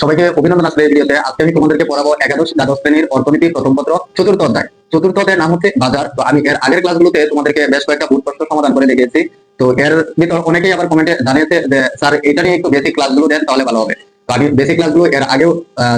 সবাইকে অভিনন্দন আসলে ভিডিওতে। আজকে আমি তোমাদেরকে পড়াবো একাদশ দ্বাদশ শ্রেণির অর্থনীতি প্রথম পত্র, চতুর্থ অধ্যায়। চতুর্থ নাম হচ্ছে বাজার। তো আমি এর আগের ক্লাসগুলোতে তোমাদেরকে বেশ কয়েকটা ভুল প্রশ্ন সমাধান করে দেখিয়েছি। তো এর ভিতর অনেকেই আবার কমেন্টে জানিয়েছে যে, স্যার, এটা নিয়ে একটু বেসিক ক্লাসগুলো দেন, তাহলে ভালো হবে। তো আমি বেসিক ক্লাসগুলো এর আগেও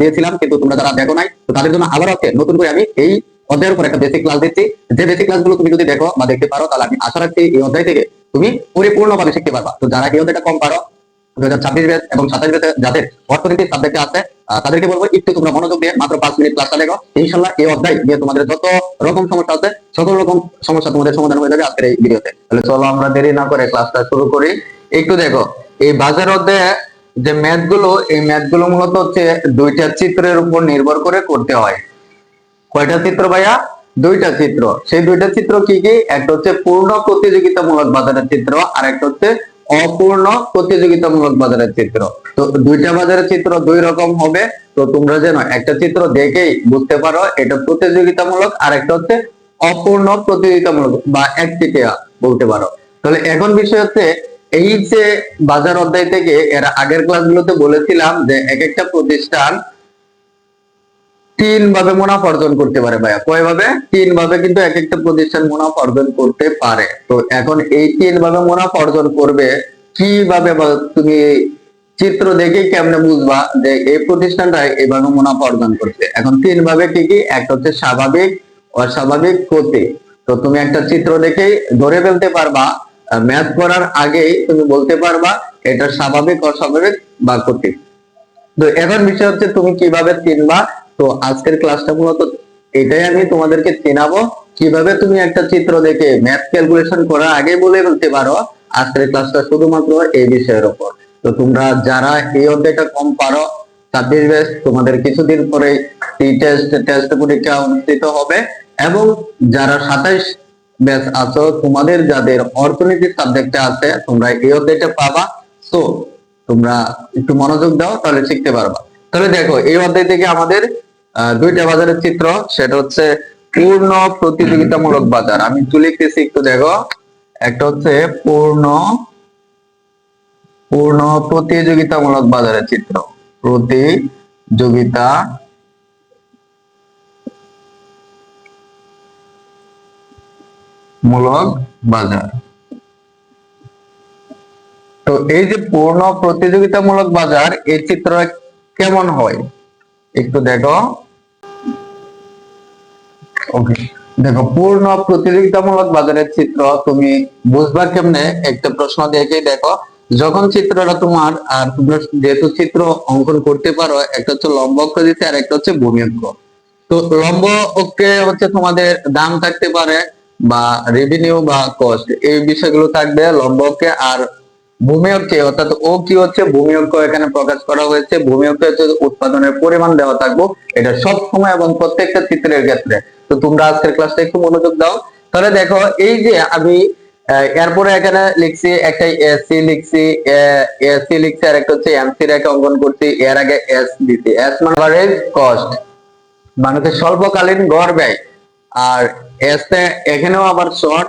দিয়েছিলাম, কিন্তু তোমরা যারা দেখো নাই, তো তাদের জন্য আবার হচ্ছে নতুন করে আমি এই অধ্যায়ের উপর একটা বেসিক ক্লাস দিচ্ছি। যে বেসিক ক্লাসগুলো তুমি যদি দেখো বা দেখতে পারো, তাহলে আমি আশা রাখছি এই অধ্যায় থেকে তুমি পরিপূর্ণভাবে শিখতে পারবা। তো যারা এই অধ্যায়টা কম পারো একটু দেখো। এই বাজার অধ্যায়ে যে ম্যাথগুলো, এই ম্যাথগুলো মূলত হচ্ছে দুইটা চিত্রের উপর নির্ভর করে করতে হয়। কয়টা চিত্র ভাইয়া? দুইটা চিত্র। সেই দুইটা চিত্র কি কি? একটা হচ্ছে পূর্ণ প্রতিযোগিতামূলক বাজারের চিত্র আর একটা হচ্ছে অপূর্ণ প্রতিযোগিতামূলক বাজারের চিত্র। তো দুইটা বাজারের চিত্র দুই রকম হবে। তো তোমরা যেন একটা চিত্র দেখেই বুঝতে পারো, এটা প্রতিযোগিতামূলক আর একটা হচ্ছে অপূর্ণ প্রতিযোগিতামূলক বা একটিকিয়া বলতে পারো। তাহলে এখন বিষয় হচ্ছে, এই যে বাজার অধ্যায় থেকে, এর আগের ক্লাসগুলোতে বলেছিলাম যে এক একটা প্রতিষ্ঠান তিন ভাবে মুনাফা অর্জন করতে পারে ভাইয়া। কয় ভাবে তিন ভাবে কিন্তু এক একটা প্রতিষ্ঠান মুনাফা অর্জন করতে পারে। তো এখন এই তিন ভাবে মুনাফা অর্জন করবে, কীভাবে তুমি চিত্র দেখে কেমনে বুঝবা যে এই প্রতিষ্ঠানটা এইভাবে মুনাফা অর্জন করছে? এখন তিন ভাবে কি কি একটা হচ্ছে স্বাভাবিক, অস্বাভাবিক ক্ষতি। তো তুমি একটা চিত্র দেখেই ধরে ফেলতে পারবা ম্যাথ করার আগেই তুমি বলতে পারবা এটা স্বাভাবিক, অস্বাভাবিক বা ক্ষতি। তো এখন বিষয় হচ্ছে তুমি কীভাবে চিনবা তো আজকের ক্লাসটা মূলত এটাই আমি তোমাদেরকে চেনাবো। কীভাবে তুমি একটা চিত্র দেখে ম্যাথ ক্যালকুলেশন করার আগে বলে ফেলতে পারো, আজকের ক্লাসটা শুধুমাত্র এই বিষয়ের উপর তো তোমরা যারা এই অধ্যায়টা কম পারো, ছাব্বিশ ব্যাচ তোমাদের কিছুদিন পরে টি টেস্ট টেস্ট পরীক্ষা অনুষ্ঠিত হবে। এবং যারা সাতাইশ ব্যাচ আছো, তোমাদের যাদের অর্থনীতি সাবজেক্টে আছে, তোমরা এই অধ্যায়টা পাবা। তো তোমরা একটু মনোযোগ দাও, তাহলে শিখতে পারবা। তাহলে দেখো, এই অধ্যায় থেকে আমাদের দুইটা বাজারের চিত্র, সেটা হচ্ছে পূর্ণ প্রতিযোগিতামূলক বাজার। আমি একটু লিখতেছি, একটু দেখো। একটা হচ্ছে পূর্ণ পূর্ণ প্রতিযোগিতামূলক বাজারের চিত্র। প্রতিযোগিতা মূলক বাজার। তো এই যে পূর্ণ প্রতিযোগিতামূলক বাজার, এই চিত্র কেমন হয়? একটু দেখো। দেখো, পূর্ণ প্রতিযোগিতামূলক বাজারের চিত্র তুমি বুঝবা কেমনে? একটা প্রশ্ন দেখে দেখো, যখন চিত্রটা তোমার, আর তোমরা যেহেতু চিত্র অঙ্কন করতে পারো, একটা হচ্ছে লম্ব অক্ষ দিতে, আর একটা হচ্ছে ভূমি অক্ষ। তো লম্ব অক্ষে হচ্ছে তোমাদের দাম থাকতে পারে, বা রেভিনিউ বা কস্ট এই বিষয়গুলো থাকবে লম্ব অক্ষে। আর ভূমি অক্ষে, অর্থাৎ ও কি হচ্ছে, ভূমি অক্ষ এখানে প্রকাশ করা হয়েছে। ভূমি অক্ষে হচ্ছে উৎপাদনের পরিমাণ দেওয়া থাকব, এটা সব সময় এবং প্রত্যেকটা চিত্রের ক্ষেত্রে। তো তোমরা আজকের ক্লাসটা একটু মনোযোগ দাও। তাহলে দেখো, এই যে আমি এরপরে এখানে লিখছি একটা এসসি লিখছি এসসি লিখছি আর একটা হচ্ছে এমসি রেখা অঙ্কন করছি, এর আগে এস দিছি এস মানে অ্যাভারেজ কস্ট মানে হচ্ছে স্বল্পকালীন গড় ব্যয়। আর এস এখানেও আবার শর্ট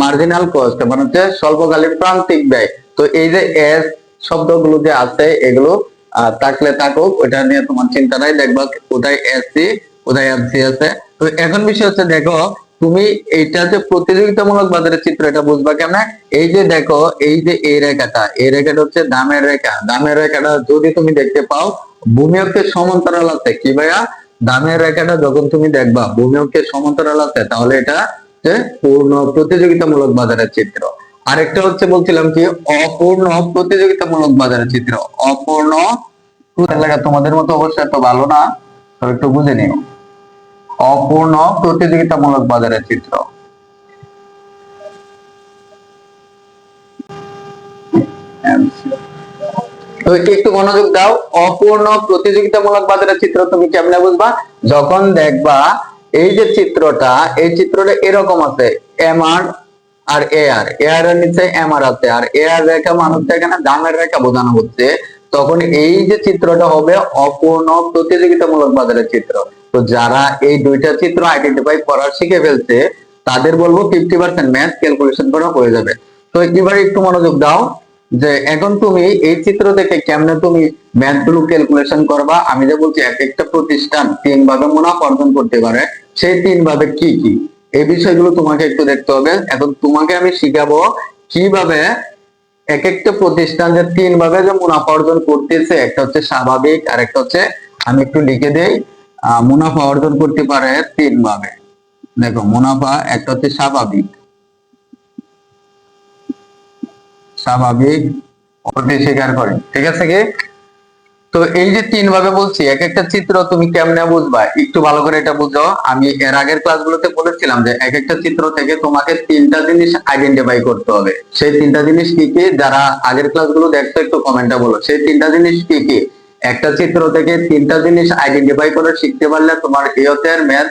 মার্জিনাল কস্ট মানে হচ্ছে স্বল্পকালীন প্রান্তিক ব্যয়। তো এই যে এস শব্দগুলো যে আছে, এগুলো থাকলে থাকুক ওটা নিয়ে তোমার চিন্তা নাই, দেখবা কোথায় এসসি কোথায় এমসি আছে। তো এখন বিষয় হচ্ছে দেখো, তুমি এইটা যে প্রতিযোগিতামূলক বাজারের চিত্র, এটা বুঝবা কেমন? এই যে দেখো, এই যে এই রেখাটা এই রেখাটা হচ্ছে দামের রেখা। দামের রেখাটা যদি তুমি দেখতে পাও, ভূমি অক্ষের সমান্তরাল আছে। কি ভাইয়া? দামের রেখাটা যখন তুমি দেখবা, ভূমি অক্ষের সমান্তরাল আছে, তাহলে এটা পূর্ণ প্রতিযোগিতামূলক বাজারের চিত্র। আরেকটা হচ্ছে বলছিলাম কি, অপূর্ণ প্রতিযোগিতামূলক বাজারের চিত্র। অপূর্ণ তোমাদের মতো অবশ্যই এত ভালো না একটু বুঝে নিও। অপূর্ণ প্রতিযোগিতামূলক বাজারের চিত্র। একটু মনোযোগ দাও। অপূর্ণ প্রতিযোগিতামূলক বাজারের চিত্র তুমি কেমনে বুঝবা? যখন দেখবা এই যে চিত্রটা, এই চিত্রটা এরকম আছে এম আর আর এ আর এ আর এর নিচে এম আর আছে, আর এ আর রেখা মানুষ এখানে দামের রেখা বোঝানো হচ্ছে। তখন এই যে চিত্রটা হবে অপূর্ণ প্রতিযোগিতামূলক বাজারের চিত্র। তো যারা এই দুইটা চিত্র আইডেন্টিফাই করা শিখে ফেলছে, তাদের বলব ফিফটি পার্সেন্ট ম্যাথ ক্যালকুলেশন করা হয়ে যাবে। তো এবার একটু মনোযোগ দাও যে এখন তুমি এই চিত্র থেকে কেমনে তুমি ম্যাথগুলো ক্যালকুলেশন করবা? আমি যে বলছি, এক একটা প্রতিষ্ঠান তিন ভাবে মুনাফা অর্জন করতে পারে। সেই তিন ভাবে কি কি? এই বিষয়গুলো তোমাকে একটু দেখতে হবে। এখন তোমাকে আমি শিখাবো কীভাবে এক একটা প্রতিষ্ঠান যে তিন ভাবে যে মুনাফা অর্জন করতেছে, একটা হচ্ছে স্বাভাবিক আর একটা হচ্ছে আমি একটু লিখে দেই। মুনাফা অর্জন করতে পারে তিন ভাবে দেখো, মুনাফা একটা হচ্ছে স্বাভাবিক। স্বাভাবিক স্বীকার করে, ঠিক আছে কি? তো এই যে তিন ভাবে বলছি, এক একটা চিত্র তুমি কেমনে বুঝবা? একটু ভালো করে এটা বুঝো। আমি এর আগের ক্লাসগুলোতে বলেছিলাম যে এক একটা চিত্র থেকে তোমাকে তিনটা জিনিস আইডেন্টিফাই করতে হবে। সেই তিনটা জিনিস কি কি? যারা আগের ক্লাসগুলো দেখছ একটু কমেন্টে বলো। সেই তিনটা জিনিস কি কি? একটা চিত্র থেকে তিনটা জিনিস আইডেন্টিফাই করে শিখতে পারলে তোমার ইয়তের ম্যাথ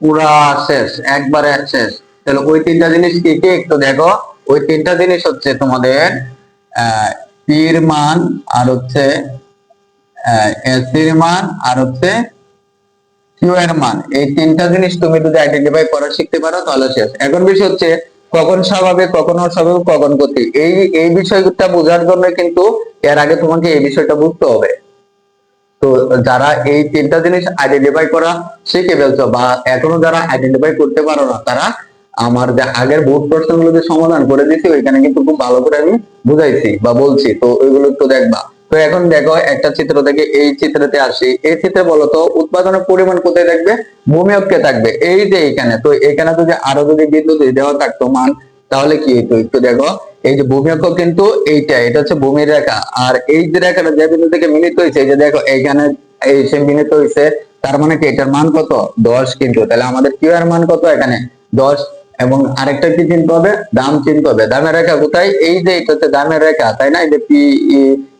পুরা শেষ, একবারে শেষ। তাহলে ওই তিনটা জিনিস কি কি? একটু দেখো। ওই তিনটা জিনিস হচ্ছে তোমাদের পির মান আর হচ্ছে এসির মান আর হচ্ছে কিউ মান। এই তিনটা জিনিস তুমি যদি আইডেন্টিফাই করা শিখতে পারো তাহলে শেষ। এখন বিষয় হচ্ছে কখন স্বাভাবিক, কখন অস্বাভাবিক, কখন গতি। এই এই বিষয়টা বোঝার জন্য কিন্তু এর আগে তোমাকে এই বিষয়টা বুঝতে হবে। তো যারা এই তিনটা জিনিস আইডেন্টিফাই করা শিখে ফেলছো বা এখনও যারা আইডেন্টিফাই করতে পারো না, তারা আমার যে আগের বোর্ড প্রশ্নগুলো যে সমাধান করে দিয়েছি, ওইখানে কিন্তু খুব ভালো করে আমি বুঝাইছি বা বলছি। তো ওইগুলো একটু দেখবা। তো এখন দেখো, একটা চিত্র থেকে এই চিত্রতে আসি। এই চিত্রে বলতো উৎপাদনের পরিমাণ কোথায় থাকবে? ভূমিয়ককে থাকবে। এই যে এখানে, তো এখানে যদি আরও যদি বিদ্যুৎ দেওয়া থাকতো, মান তাহলে কি হইতো একটু দেখো, এই যে ভূমিয়ক্ষ কিন্তু এইটা, এটা হচ্ছে ভূমির রেখা। আর এই যে রেখাটা যে বিন্দু থেকে মিলিত হয়েছে, এই যে দেখো, এইখানে এই সে মিলিত হয়েছে, তার মানে কি এটার মান কত? দশ কিন্তু। তাহলে আমাদের কিউ এর মান কত এখানে? দশ। এবং আরেকটা কি চিনতে হবে? দাম চিনতে হবে। দামের রেখা কোথায়? এই যে এটা হচ্ছে দামের রেখা, তাই না? এই যে পি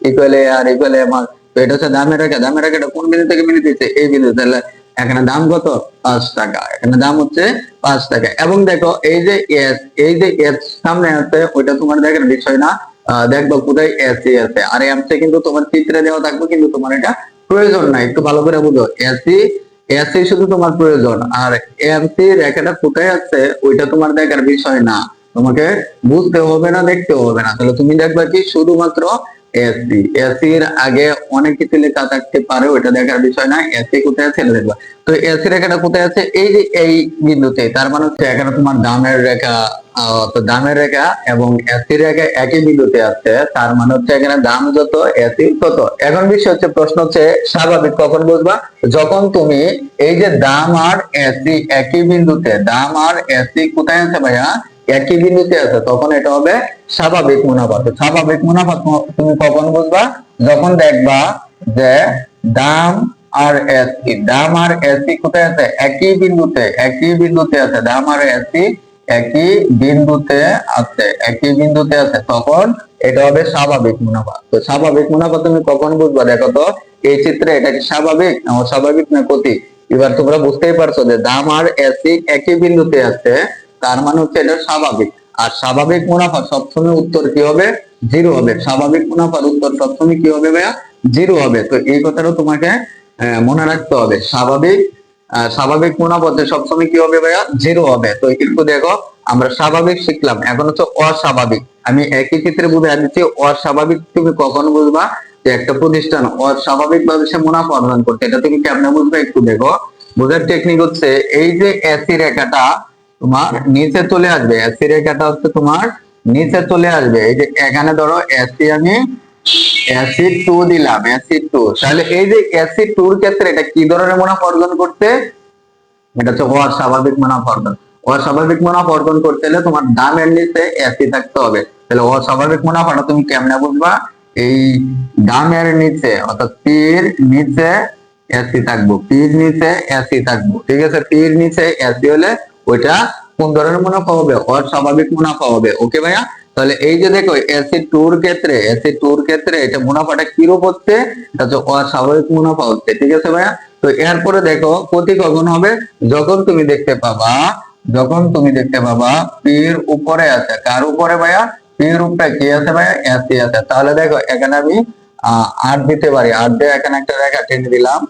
ইকুয়াল আর ইকুয়াল আমার এটা হচ্ছে দামের রেখা। দামের রেখাটা কোন বিন্দু থেকে মিলিত হয়েছে? এই বিন্দু। তাহলে এখানে দাম কত? পাঁচ টাকা। এখানে দাম হচ্ছে পাঁচ টাকা। এবং দেখো, এই যে এস এই যে এস সামনে আছে, ওইটা তোমার দেখার বিষয় না। দেখব কোথায় এসি আছে আর এমসি কিন্তু তোমার চিত্রে দেওয়া থাকবে, কিন্তু তোমার এটা প্রয়োজন না। একটু ভালো করে বুঝো। এসি এসি শুধু তোমার প্রয়োজন। আর এমসি রেখাটা কোথায় আছে, ওইটা তোমার দেখার বিষয় না। তোমাকে বুঝতে হবে না, দেখতে হবে না। তাহলে তুমি দেখবা কি, শুধুমাত্র এসি এসির আগে অনেক কিছু লেখা থাকতে পারে ওটা দেখার বিষয় না এসি কোথায় আছে দেখবা। তো এসি রেখাটা কোথায় আছে? এই যে এই বিন্দুতে, তার মানে হচ্ছে এখানে তোমার দামের রেখা তো দামের রেখা এবং এসি রেখা একই বিন্দুতে আছে, তার মানে হচ্ছে এখানে দাম যত এসি তত। এখন বিষয় হচ্ছে, প্রশ্ন হচ্ছে, স্বাভাবিক কখন বুঝবা? যখন তুমি এই যে দাম আর এসি একই বিন্দুতে দাম আর এসি কোথায় আছে ভাইয়া? একই বিন্দুতে আছে, তখন এটা হবে স্বাভাবিক মুনাফা। তো স্বাভাবিক মুনাফা তুমি কখন বুঝবা? যখন দেখবা যে দাম আর এসি দাম আর এসি কোথায় আছে? একই বিন্দুতে একই বিন্দুতে আছে, দাম আর এসি একই বিন্দুতে আছে, একই বিন্দুতে আছে, তখন এটা হবে স্বাভাবিক মুনাফা। তো স্বাভাবিক মুনাফা তুমি কখন বুঝবা? দেখো তো, এই চিত্রে এটা কি স্বাভাবিক না অস্বাভাবিক না ক্ষতি? এবার তোমরা বুঝতেই পারছ যে দাম আর এসি একই বিন্দুতে আছে তার মানে হচ্ছে এটা স্বাভাবিক। আর স্বাভাবিক মুনাফা সবসময় উত্তর কি হবে? জিরো হবে। স্বাভাবিক মুনাফার উত্তর সবসময় কি হবে ভাইয়া? জিরো হবে। তো এই কথাটা তোমাকে মনে রাখতে হবে। স্বাভাবিক স্বাভাবিক মুনাফাতে সবসময় কি হবে ভাইয়া? জিরো হবে। তো একটু দেখো, আমরা স্বাভাবিক শিখলাম। এখন হচ্ছে অস্বাভাবিক। আমি একই ক্ষেত্রে বুঝে দিচ্ছি, অস্বাভাবিক তুমি কখন বুঝবা? যে একটা প্রতিষ্ঠান অস্বাভাবিক ভাবে সে মুনাফা অর্জন করছে। এটা তুমি কেমনে বুঝবে একটু দেখো। বোঝার টেকনিক হচ্ছে, এই যে এসি রেখাটা তোমার নিচে চলে আসবে এসি রেখাটা হচ্ছে তোমার নিচে চলে আসবে। এই যে এখানে ধরো এসি আমি এসি টু দিলাম এসি টু। তাহলে এই যে এসি টুর ক্ষেত্রে এটা কি ধরনের মুনাফা অর্জন করতে এটা হচ্ছে অস্বাভাবিক মুনাফা অর্জন। অস্বাভাবিক মুনাফা অর্জন করতে হলে তোমার দামের নিচে এসি থাকতে হবে। তাহলে অস্বাভাবিক মুনাফাটা তুমি কেমনে বুঝবা? এই দামের নিচে, অর্থাৎ পির নিচে এসি থাকব পির নিচে এসি থাকব। ঠিক আছে? পির নিচে এসি হলে ওইটা কোন ধরনের মুনাফা হবে? অস্বাভাবিক মুনাফা হবে। ওকে ভাইয়া? তাহলে এই যে দেখো এসি টুর ক্ষেত্রে এসি টুর ক্ষেত্রে এটা মুনাফাটা কিরূপ হচ্ছে? এটা হচ্ছে অস্বাভাবিক মুনাফা হচ্ছে, ঠিক আছে ভাইয়া? তো এরপরে দেখো ক্ষতি কখন হবে যখন তুমি দেখতে পাবা, যখন তুমি দেখতে পাবা, পির উপরে আছে। কার উপরে ভাইয়া? পির উপরে। কি আছে ভাইয়া? এসি আছে। তাহলে দেখো, এখানে আমি আট দিতে পারি। আট দিয়ে এখানে একটা রেখা টেনে দিলাম।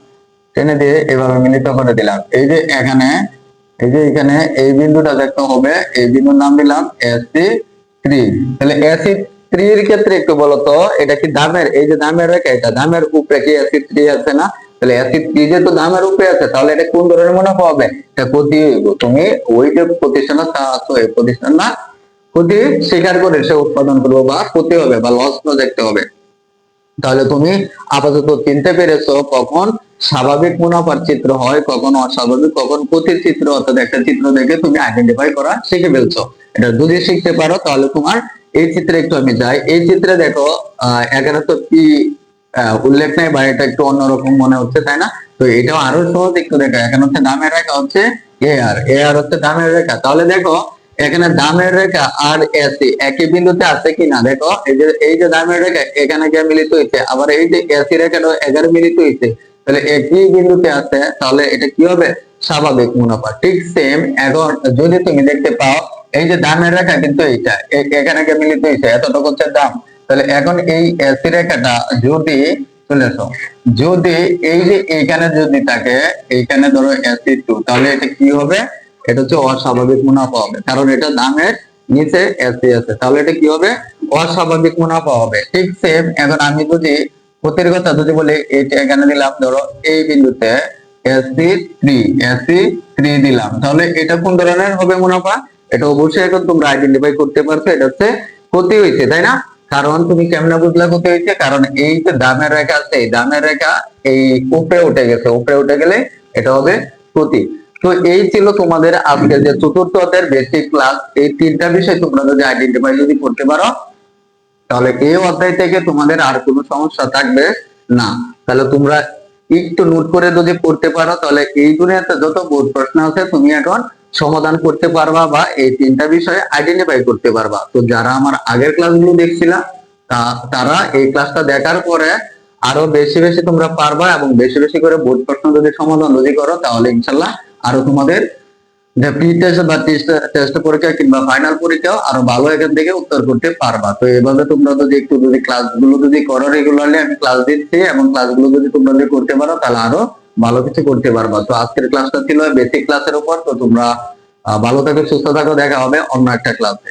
টেনে দিয়ে এভাবে মিলিত করে দিলাম। এই যে এখানে এই যে এখানে এই বিন্দুটা দেখতে হবে, এই বিন্দুর নাম দিলাম এসি থ্রি তাহলে এসি থ্রির ক্ষেত্রে একটু বলতো এটা কি দামের এই যে দামের রেখা এটা দামের উপরে কি অ্যাসিড থ্রি আছে না? তাহলে অ্যাসিড থ্রি যেহেতু দামের উপরে আছে, তাহলে এটা কোন ধরনের মুনাফা হবে? এটা ক্ষতি হইব। তুমি ওই যে আছো এই প্রতিষ্ঠান না, ক্ষতি স্বীকার করে সে উৎপাদন করব বা ক্ষতি হবে বা লস দেখতে হবে। তাহলে তুমি আপাতত চিনতে পেরেছ কখন স্বাভাবিক মুনাফার চিত্র হয়, কখন অস্বাভাবিক, কখন ক্ষতির চিত্র, অর্থাৎ একটা চিত্র দেখে তুমি আইডেন্টিফাই করা শিখে ফেলছো। এটা যদি শিখতে পারো, তাহলে তোমার এই চিত্রে একটু আমি যাই। এই চিত্রে দেখো এখানে তো কি উল্লেখ নাই বা এটা একটু অন্যরকম মনে হচ্ছে, তাই না? তো এটাও আরও সহজ একটু দেখো। এখানে হচ্ছে দামের রেখা হচ্ছে এ আর এ আর হচ্ছে দামের রেখা। তাহলে দেখো, এখানে দামের রেখা আর এসি একই বিন্দুতে আছে কিনা দেখো, এই যে এই যে দামের রেখা, এখানে গিয়ে মিলিত হয়েছে আবার এই যে এসি রেখাটা এগারো মিলিত হয়েছে তাহলে একই বিন্দুতে আছে, তাহলে এটা কি হবে? স্বাভাবিক মুনাফা। ঠিক সেম এখন যদি তুমি দেখতে পাও, এই যে দামের রেখা কিন্তু এইটা। এখানে মিলিত হয়েছে এতটুকু হচ্ছে দাম। তাহলে এখন এই এসি রেখাটা যদি চলে যদি এই যে এইখানে যদি থাকে, এইখানে ধরো এসি টু তাহলে এটা কি হবে? এটা হচ্ছে অস্বাভাবিক মুনাফা হবে। কারণ এটা দামের নিচে এসি আছে। তাহলে এটা কি হবে? অস্বাভাবিক মুনাফা হবে। ঠিক সেম এখন আমি যদি ক্ষতির কথা যদি বলি এইটা এখানে দিলাম ধরো এই বিন্দুতে এসি থ্রি এসি থ্রি দিলাম। তাহলে এটা কোন ধরনের হবে মুনাফা? এটা অবশ্যই এখন তোমরা আইডেন্টিফাই করতে পারছ, এটা হচ্ছে ক্ষতি হয়েছে, তাই না? কারণ তুমি কেমনে বুঝলে ক্ষতি হয়েছে? কারণ এই যে দামের রেখা আছে, এই দামের রেখা এই উপরে উঠে গেছে, উপরে উঠে গেলে এটা হবে ক্ষতি। তো এই ছিল তোমাদের আজকে যে চতুর্থ অধ্যায়ের বেসিক ক্লাস এই তিনটা বিষয় তোমরা যদি আইডেন্টিফাই যদি করতে পারো তাহলে এই অধ্যায় থেকে তোমাদের আর কোনো সমস্যা থাকবে না। তাহলে তোমরা একটু নোট করে যদি পড়তে পারো, তাহলে এই দুনিয়াতে যত বোর্ড প্রশ্ন আছে তুমি এখন সমাধান করতে পারবা বা এই তিনটা বিষয়ে আইডেন্টিফাই করতে পারবা। তো যারা আমার আগের ক্লাসগুলো দেখছিলা তারা এই ক্লাসটা দেখার পরে আরও বেশি বেশি তোমরা পারবা এবং বেশি বেশি করে বোর্ড প্রশ্ন যদি সমাধান যদি করো, তাহলে ইনশাল্লাহ আরও তোমাদের কিংবা ফাইনাল আরও ভালো এখান থেকে উত্তর করতে পারবা। তো এভাবে তোমরা যদি একটু যদি যদি করো আমি ক্লাস দিচ্ছি এবং যদি তোমরা যদি করতে পারো, তাহলে আরও ভালো কিছু করতে পারবা। তো আজকের ক্লাসটা ছিল বেসিক ক্লাসের উপর, তো তোমরা ভালো থাকো, সুস্থ থাকো, দেখা হবে অন্য একটা ক্লাসে